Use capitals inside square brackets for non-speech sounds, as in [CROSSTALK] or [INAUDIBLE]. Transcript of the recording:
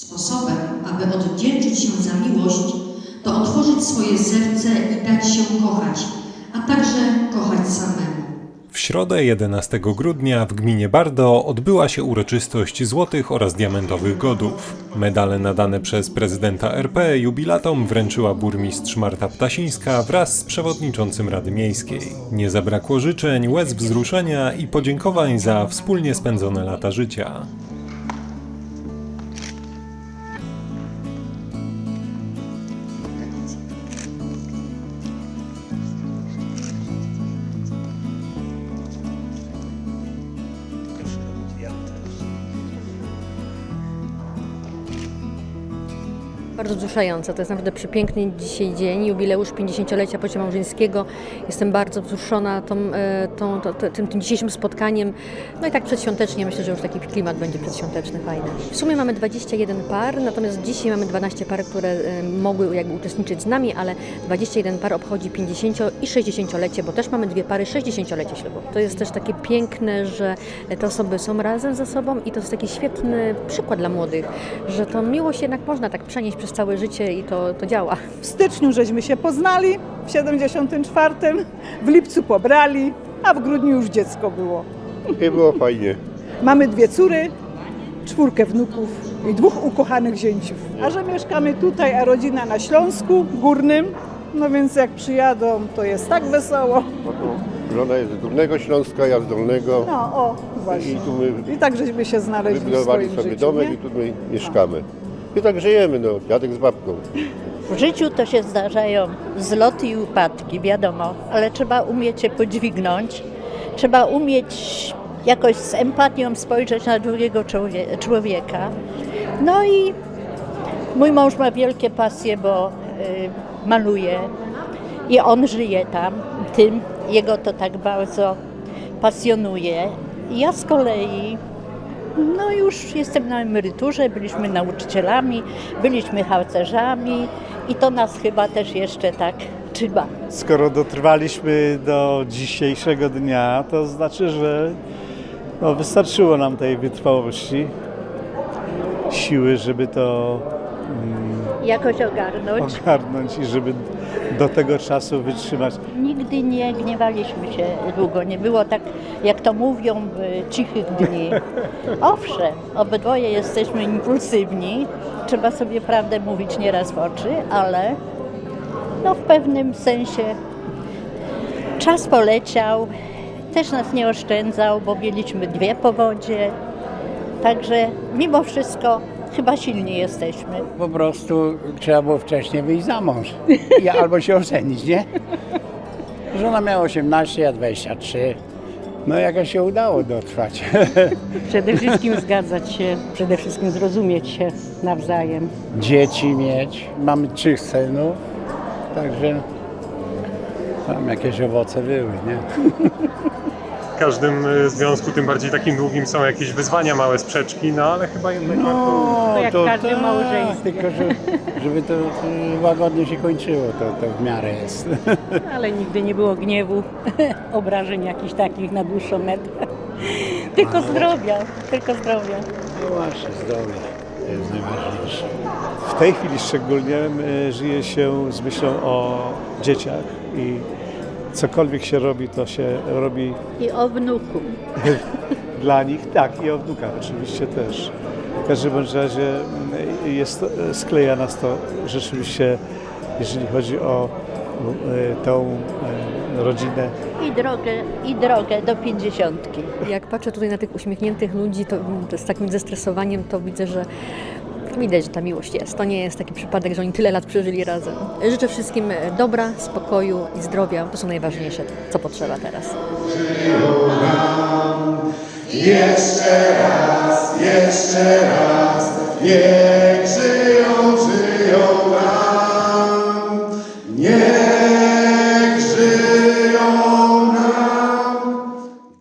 Sposobem, aby odwdzięczyć się za miłość, to otworzyć swoje serce i dać się kochać, a także kochać samemu. W środę 11 grudnia w gminie Bardo odbyła się uroczystość złotych oraz diamentowych godów. Medale nadane przez prezydenta RP jubilatom wręczyła burmistrz Marta Ptasińska wraz z przewodniczącym Rady Miejskiej. Nie zabrakło życzeń, łez wzruszenia i podziękowań za wspólnie spędzone lata życia. Bardzo wzruszające. To jest naprawdę przepiękny dzisiaj dzień, jubileusz 50-lecia pocia małżeńskiego. Jestem bardzo wzruszona tą, e, tą, to, to, tym, tym dzisiejszym spotkaniem. No i tak przedświątecznie, myślę, że już taki klimat będzie przedświąteczny, fajny. W sumie mamy 21 par, natomiast dzisiaj mamy 12 par, które e, mogły jakby uczestniczyć z nami, ale 21 par obchodzi 50 i 60-lecie, bo też mamy dwie pary 60-lecie ślubu. To jest też takie piękne, że te osoby są razem ze sobą i to jest taki świetny przykład dla młodych, że tą miłość jednak można tak przenieść przez całe życie i to, to działa. W styczniu żeśmy się poznali, w 74, w lipcu pobrali, a w grudniu już dziecko było. I było fajnie. Mamy dwie córy, czwórkę wnuków i dwóch ukochanych zięciów. A że mieszkamy tutaj, a rodzina na Śląsku Górnym, no więc jak przyjadą, to jest tak wesoło. No to żona jest z Górnego Śląska, ja z Dolnego. No o, I właśnie. tu my I tak żeśmy się znaleźli w wybudowali swoim sobie życiu, domek nie? i tu my mieszkamy. I tak żyjemy, no, dziadek z babką. W życiu to się zdarzają zloty i upadki, wiadomo, ale trzeba umieć się podźwignąć, trzeba umieć jakoś z empatią spojrzeć na drugiego człowie- człowieka. No i mój mąż ma wielkie pasje, bo y, maluje i on żyje tam, tym, jego to tak bardzo pasjonuje. Ja z kolei no już jestem na emeryturze, byliśmy nauczycielami, byliśmy harcerzami i to nas chyba też jeszcze tak trzyma. Skoro dotrwaliśmy do dzisiejszego dnia, to znaczy, że no, wystarczyło nam tej wytrwałości, siły, żeby to Jakoś ogarnąć. ogarnąć i żeby do tego czasu wytrzymać. Nigdy nie gniewaliśmy się długo, nie było tak, jak to mówią, cichych dni. Owszem, obydwoje jesteśmy impulsywni, trzeba sobie prawdę mówić nieraz w oczy, ale no w pewnym sensie czas poleciał, też nas nie oszczędzał, bo mieliśmy dwie powodzie, także mimo wszystko chyba silni jesteśmy. Po prostu trzeba było wcześniej wyjść za mąż [LAUGHS] albo się ożenić, nie? Żona miała 18, ja 23. No jakoś się udało dotrwać. [LAUGHS] Przede wszystkim zgadzać się, przede wszystkim zrozumieć się nawzajem. Dzieci mieć. Mamy trzech synów, także tam jakieś owoce były, nie? [LAUGHS] W każdym y, związku, tym bardziej takim długim, są jakieś wyzwania, małe sprzeczki, no ale chyba jednak warto... To jak każde małżeństwie. Tylko, że, żeby to y, łagodnie się kończyło, to, to w miarę jest. Ale nigdy nie było gniewu, [LAUGHS] obrażeń jakichś takich na dłuższą metę. [LAUGHS] Tylko zdrowia, tylko zdrowia. No właśnie, zdrowie jest najważniejsze. W tej chwili szczególnie y, żyje się z myślą o dzieciach i cokolwiek się robi, to się robi I o wnuku. [LAUGHS] Dla nich tak i o wnukach oczywiście też. W każdym bądź razie mm, jest, to- skleja nas to rzeczywiście, jeżeli chodzi o e, tą e, rodzinę. I drogę, i drogę do pięćdziesiątki. Jak patrzę tutaj na tych uśmiechniętych ludzi, to, to z takim zestresowaniem, to widzę, że widać, że ta miłość jest. To nie jest taki przypadek, że oni tyle lat przeżyli razem. Życzę wszystkim dobra, spokoju i zdrowia. To są najważniejsze, co potrzeba teraz. Jeszcze raz, jeszcze raz,